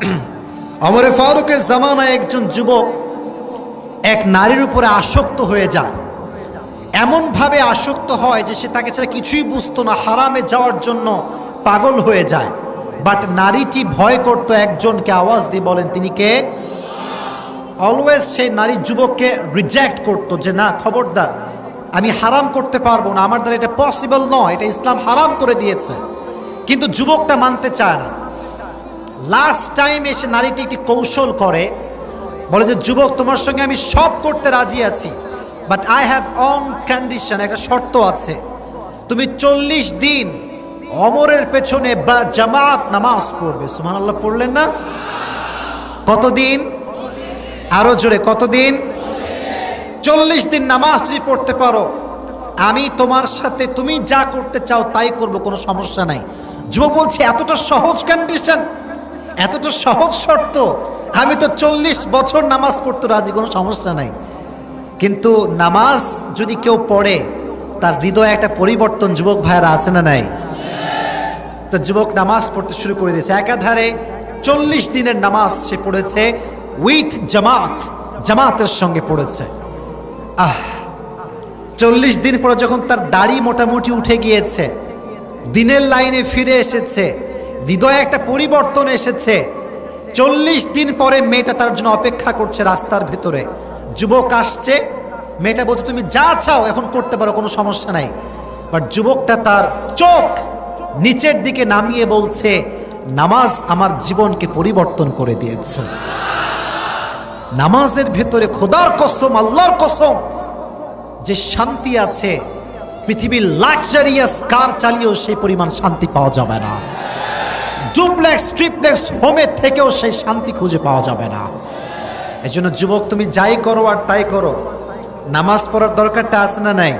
অমরে ফারুকের জামানায় একজন যুবক এক নারীর উপরে আসক্ত হয়ে যায়। এমনভাবে আসক্ত হয় যে সে তাকে ছাড়া কিছুই বুঝতো না, হারামে যাওয়ার জন্য পাগল হয়ে যায়। বাট নারীটি ভয় করতো একজনকে, আওয়াজ দিয়ে বলেন, তিনি কে? অলওয়েজ সেই নারী যুবককে রিজেক্ট করতো যে, না, খবরদার, আমি হারাম করতে পারব না, আমার দ্বারা এটা পসিবল নয়, এটা ইসলাম হারাম করে দিয়েছে। কিন্তু যুবকটা মানতে চায় না। লাস্ট টাইম এসে নারীটি একটি কৌশল করে, বলে যে, যুবক, তোমার সঙ্গে আমি সব করতে রাজি আছি but I have on condition একটা শর্ত আছে। তুমি চল্লিশ দিন অমরের পেছনে বা জামাত নামাজ পড়বে। সুমান আল্লাহ পড়লেন না? কতদিন? আরও জোরে, কতদিন? চল্লিশ দিন নামাজ যদি পড়তে পারো, আমি তোমার সাথে তুমি যা করতে চাও তাই করব, কোনো সমস্যা নাই। যুবক বলছে, এতটা সহজ কন্ডিশন এতটা সহজ শর্ত, আমি তো চল্লিশ বছর নামাজ পড়তে রাজি, কোনো সমস্যা নাই। কিন্তু নামাজ যদি কেউ পড়ে, তার হৃদয়ে একটা পরিবর্তন, যুবক ভাইয়েরা, আছে না নাই? তো যুবক নামাজ পড়তে শুরু করে দিয়েছে। একাধারে চল্লিশ দিনের নামাজ সে পড়েছে, উইথ জামাত, জামাতের সঙ্গে পড়েছে। আহ, চল্লিশ দিন পরে যখন তার দাড়ি মোটামুটি উঠে গিয়েছে, দিনের লাইনে ফিরে এসেছে হৃদয়ে একটা পরিবর্তন এসেছে। চল্লিশ দিন পরে মেয়েটা তার জন্য অপেক্ষা করছে রাস্তার ভেতরে। যুবক আসছে। মেয়েটা বলছে, তুমি যা চাও, এখন করতে পারো, কোনো সমস্যা নাই। বাট যুবকটা তার চোখ নিচের দিকে নামিয়ে বলছে, নামাজ আমার জীবনকে পরিবর্তন করে দিয়েছে। নামাজের ভেতরে খোদার কসম, আল্লাহর কসম, যে শান্তি আছে, পৃথিবীর লাক্সারিয়াস কার চালিয়েও সেই পরিমাণ শান্তি পাওয়া যাবে না। ডুপ্লেক্স, ট্রিপ্লেক্স, হোমে থেকেও সেই শান্তি খুঁজে পাওয়া যাবে না। এই জন্য যুবক, তুমি যাই করো আর তাই করো। নামাজ পড়ার দরকারটা আছে না নাই?